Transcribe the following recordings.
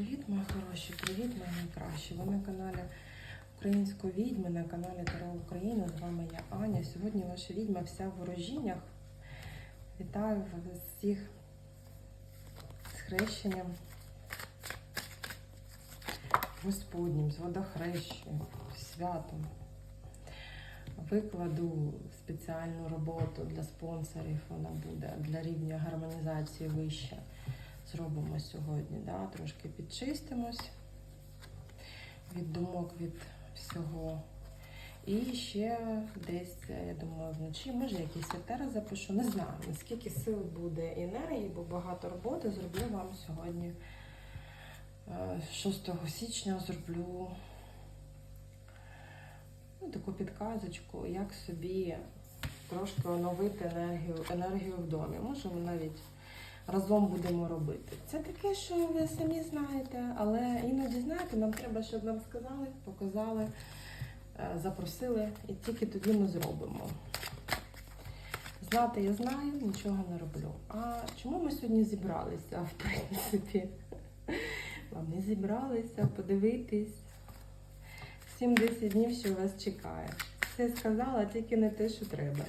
Привіт, мої хороші, привіт, мої найкращі. Ви на каналі Української відьми, на каналі Таро Україна. З вами я Аня. Сьогодні ваша відьма вся в ворожіннях. Вітаю вас всіх з хрещенням Господнім, з водохрещем, святом. Викладу спеціальну роботу для спонсорів, вона буде для рівня гармонізації вища зробимо сьогодні. Да? Трошки підчистимось від думок, від всього. І ще десь, я думаю, вночі, може, якісь етери запишу. Не знаю, наскільки сил буде і енергії, бо багато роботи зроблю вам сьогодні. е, 6 січня зроблю ну, таку підказочку, як собі трошки оновити енергію, енергію в домі. Можемо навіть разом будемо робити. Це таке, що ви самі знаєте, але іноді знаєте, нам треба, щоб нам сказали, показали, е, запросили, і тільки тоді ми зробимо. Знати я знаю, нічого не роблю. А чому ми сьогодні зібралися, в принципі? Не зібралися, подивитись. 7-10 днів, що вас чекає. Все сказала, тільки не те, що треба.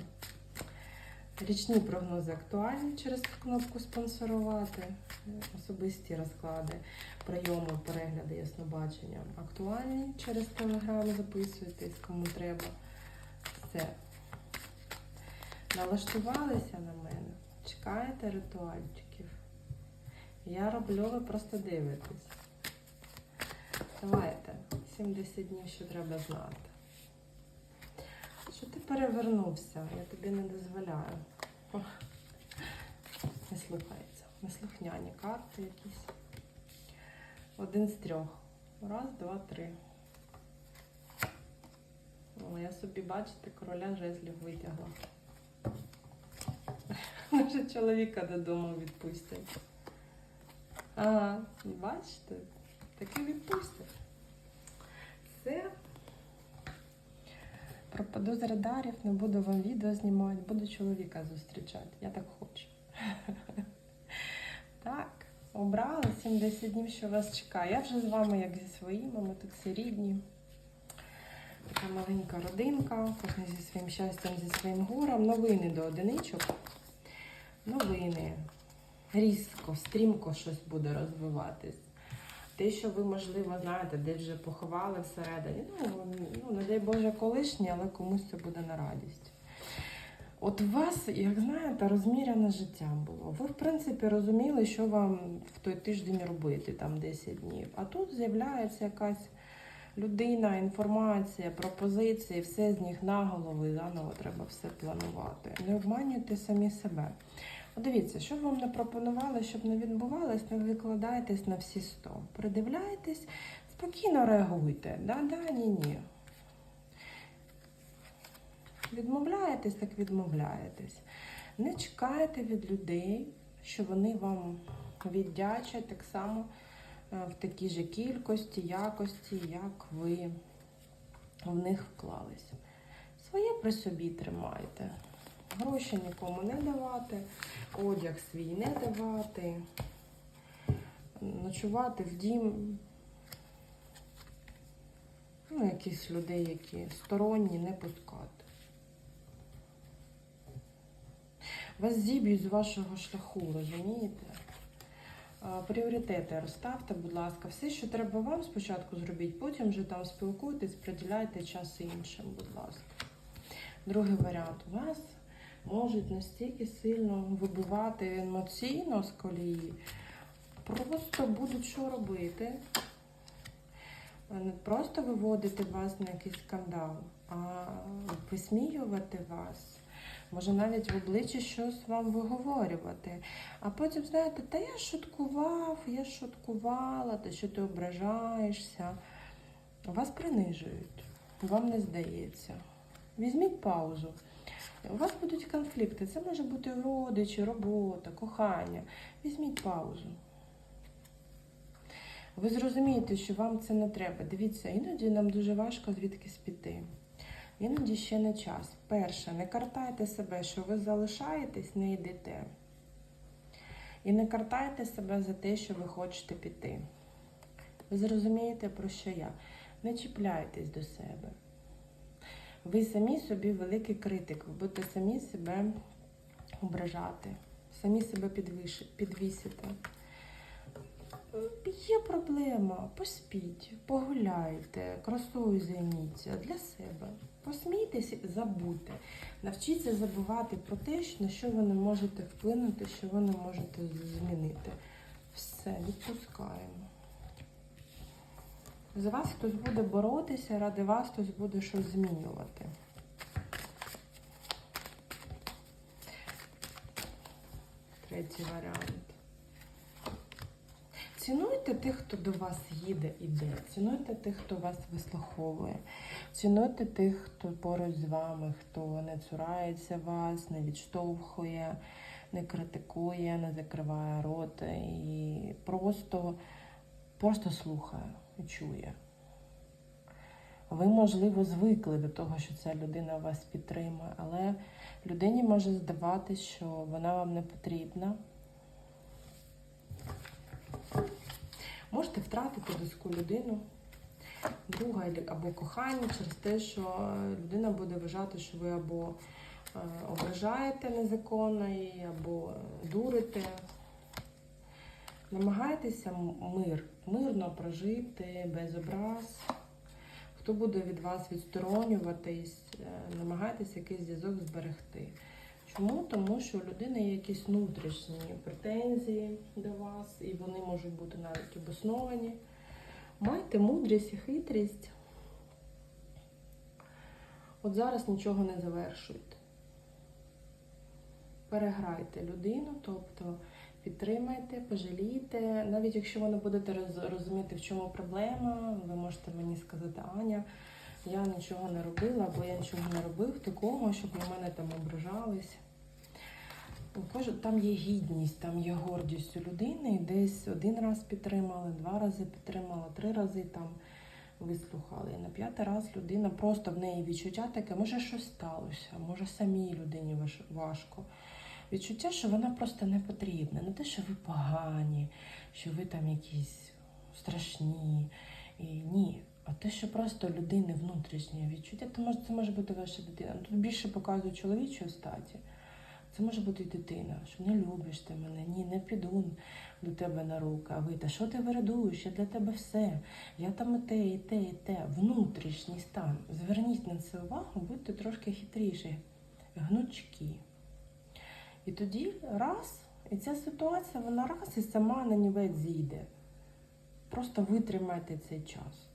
Річні прогнози актуальні через кнопку спонсорувати, особисті розклади, прийоми, перегляди, яснобачення актуальні через телеграм, записуйтесь, кому треба. Все. Налаштувалися на мене. Чекаєте ритуальчиків. Я роблю, ви просто дивитесь. Давайте, 70 днів, що треба знати. Що ти перевернувся? Я тобі не дозволяю. Не слухається. Неслухняні карти якісь. Один з трьох. Раз, два, три. О, я собі, бачите, короля жезлів витягла. Може, чоловіка додому відпустять. Ага, бачите? Таки відпустять. Все. Пропаду з радарів, не буду вам відео знімати, буду чоловіка зустрічати. Я так хочу. Так, обрали 70 днів, що вас чекає. Я вже з вами, як зі своїми, ми тут всі рідні. Така маленька родинка, кожен зі своїм щастям, зі своїм горем. Новини до одиничок. Новини. Різко, стрімко щось буде розвиватись. Те, що ви, можливо, знаєте, десь вже поховали всередині. Ну, ну, не дай Боже, колишнє, але комусь це буде на радість. От у вас, як знаєте, розміряне життя було. Ви, в принципі, розуміли, що вам в той тиждень робити, там 10 днів. А тут з'являється якась людина, інформація, пропозиції, все з них на голову і заново треба все планувати. Не обманюйте самі себе. Дивіться, що вам не пропонували, щоб не відбувалось, не викладайтесь на всі сто. Придивляйтесь, спокійно реагуйте. Да-да, ні-ні. Відмовляєтесь, так відмовляєтесь. Не чекайте від людей, що вони вам віддячать так само е, в такій же кількості, якості, як ви в них вклались. Своє при собі тримайте. Гроші нікому не давати, одяг свій не давати, ночувати в дім. Ну, якісь людей, які сторонні, не пускати. Вас зіб'ють з вашого шляху, розумієте? Пріоритети розставте, будь ласка. Все, що треба вам спочатку зробіть, потім вже там спілкуйтесь, приділяйте час іншим, будь ласка. Другий варіант. У вас можуть настільки сильно вибивати емоційно з колії, просто будуть що робити. Не просто виводити вас на якийсь скандал, а висміювати вас. Може навіть в обличчі щось вам виговорювати. А потім, знаєте, та я шуткував, я шуткувала, та що ти ображаєшся. Вас принижують, вам не здається. Візьміть паузу. У вас будуть конфлікти. Це може бути родичі, робота, кохання. Візьміть паузу. Ви зрозумієте, що вам це не треба. Дивіться, іноді нам дуже важко звідкись піти. Іноді ще не час. Перше, не картайте себе, що ви залишаєтесь, не йдете. І не картайте себе за те, що ви хочете піти. Ви зрозумієте, про що я? Не чіпляйтесь до себе. Ви самі собі великий критик, ви будете самі себе ображати, самі себе підвиш- підвісите. Є проблема, поспіть, погуляйте, красою займіться для себе. Посмійтесь, забудьте. Навчіться забувати про те, на що ви не можете вплинути, що ви не можете змінити. Все, відпускаємо. За вас хтось буде боротися, ради вас хтось буде щось змінювати. Третій варіант. Цінуйте тих, хто до вас їде, іде. Цінуйте тих, хто вас вислуховує. Цінуйте тих, хто поруч з вами, хто не цурається вас, не відштовхує, не критикує, не закриває рот і просто, просто слухає чує. Ви, можливо, звикли до того, що ця людина вас підтримує, але людині може здаватися, що вона вам не потрібна. Можете втратити близьку людину, друга або кохання через те, що людина буде вважати, що ви або е, ображаєте незаконно її, або е, дурите. Намагайтеся мир, мирно прожити, без образ. Хто буде від вас відсторонюватись, е, намагайтеся якийсь зв'язок зберегти. Чому? Тому що у людини є якісь внутрішні претензії до вас, і вони можуть бути навіть обосновані. Майте мудрість і хитрість. От зараз нічого не завершуйте. Переграйте людину, тобто підтримайте, пожалійте. Навіть якщо ви не будете розуміти, в чому проблема, ви можете мені сказати, Аня, я нічого не робила, або я нічого не робив такого, щоб на мене там ображались. Там є гідність, там є гордість у людини, десь один раз підтримали, два рази підтримала, три рази там вислухали. І на п'ятий раз людина просто в неї відчуття таке, може щось сталося, може самій людині важко. Відчуття, що вона просто не потрібна. Не те, що ви погані, що ви там якісь страшні. І ні. А те, що просто людини внутрішнє відчуття, то може це може бути ваша дитина. Тут більше показує чоловічої статі. Це може бути і дитина, що не любиш ти мене, ні, не піду до тебе на руки. А ви, та що ти вирадуєш? Я для тебе все. Я там і те, і те, і те. Внутрішній стан. Зверніть на це увагу, будьте трошки хитріші, гнучкі. І тоді раз, і ця ситуація, вона раз і сама на нівець зійде. Просто витримайте цей час.